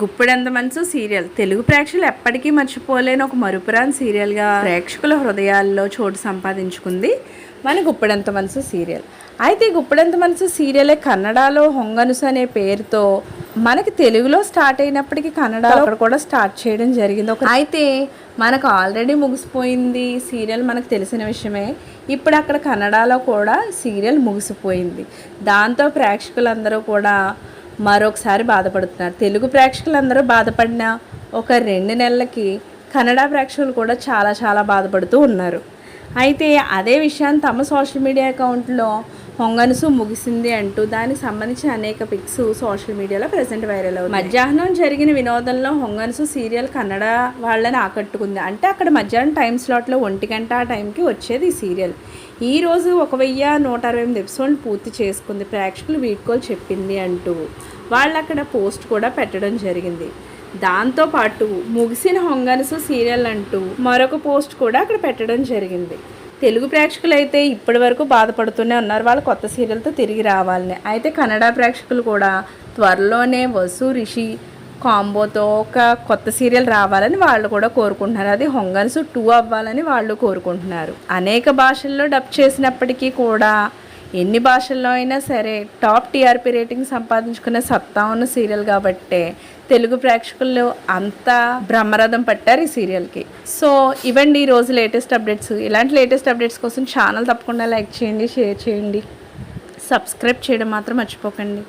గుప్పిడంత మనసు సీరియల్. తెలుగు ప్రేక్షకులు ఎప్పటికీ మర్చిపోలేని ఒక మరుపురాని సీరియల్గా ప్రేక్షకుల హృదయాల్లో చోటు సంపాదించుకుంది మన గుప్పిడంత మనసు సీరియల్. అయితే గుప్పిడంత మనసు సీరియలే కన్నడలో హొంగనుసు అనే పేరుతో మనకి తెలుగులో స్టార్ట్ అయినప్పటికీ కన్నడలో అక్కడ కూడా స్టార్ట్ చేయడం జరిగింది. ఒక అయితే మనకు ఆల్రెడీ ముగిసిపోయింది సీరియల్ మనకు తెలిసిన విషయమే. ఇప్పుడు అక్కడ కన్నడలో కూడా సీరియల్ ముగిసిపోయింది. దాంతో ప్రేక్షకులందరూ కూడా మరొకసారి బాధపడుతున్నారు. తెలుగు ప్రేక్షకులందరూ బాధపడిన ఒక రెండు నెలలకి కన్నడ ప్రేక్షకులు కూడా చాలా చాలా బాధపడుతూ ఉన్నారు. అయితే అదే విషయాన్ని తమ సోషల్ మీడియా అకౌంట్లో పొంగనుసు ముగిసింది అంటూ దానికి సంబంధించిన అనేక పిక్స్ సోషల్ మీడియాలో ప్రజెంట్ వైరల్ అవుతుంది మధ్యాహ్నం జరిగిన వినోదంలో హొంగనుసు సీరియల్ కన్నడ వాళ్ళని ఆకట్టుకుంది. అంటే అక్కడ మధ్యాహ్నం టైం స్లాట్లో ఒంటి గంట ఆ టైంకి వచ్చేది ఈ సీరియల్ ఈ రోజు ఒక వెయ్యి నూట అరవై ఎనిమిది ఎపిసోడ్లు పూర్తి చేసుకుంది. ప్రేక్షకులు వీడ్కోలు చెప్పింది అంటూ వాళ్ళు అక్కడ పోస్ట్ కూడా పెట్టడం జరిగింది. దాంతోపాటు ముగిసిన హొంగనుసు సీరియల్ అంటూ మరొక పోస్ట్ కూడా అక్కడ పెట్టడం జరిగింది. తెలుగు ప్రేక్షకులు అయితే ఇప్పటి వరకు బాధపడుతూనే ఉన్నారు. వాళ్ళు కొత్త సీరియల్తో తిరిగి రావాలని. అయితే కన్నడ ప్రేక్షకులు కూడా త్వరలోనే వసు రిషి కాంబోతో ఒక కొత్త సీరియల్ రావాలని వాళ్ళు కూడా కోరుకుంటున్నారు. అది హొంగన్సు టూ అవ్వాలని వాళ్ళు కోరుకుంటున్నారు. అనేక భాషల్లో డబ్ చేసినప్పటికీ కూడా ఎన్ని భాషల్లో అయినా సరే టాప్ టీఆర్పీ రేటింగ్ సంపాదించుకునే సత్తా ఉన్న సీరియల్ కాబట్టే తెలుగు ప్రేక్షకులు అంతా బ్రహ్మరథం పట్టారు ఈ సీరియల్కి. సో ఇవ్వండి ఈ రోజు లేటెస్ట్ అప్డేట్స్. ఇలాంటి లేటెస్ట్ అప్డేట్స్ కోసం ఛానల్ తప్పకుండా లైక్ చేయండి షేర్ చేయండి. సబ్స్క్రైబ్ చేయడం మాత్రం మర్చిపోకండి.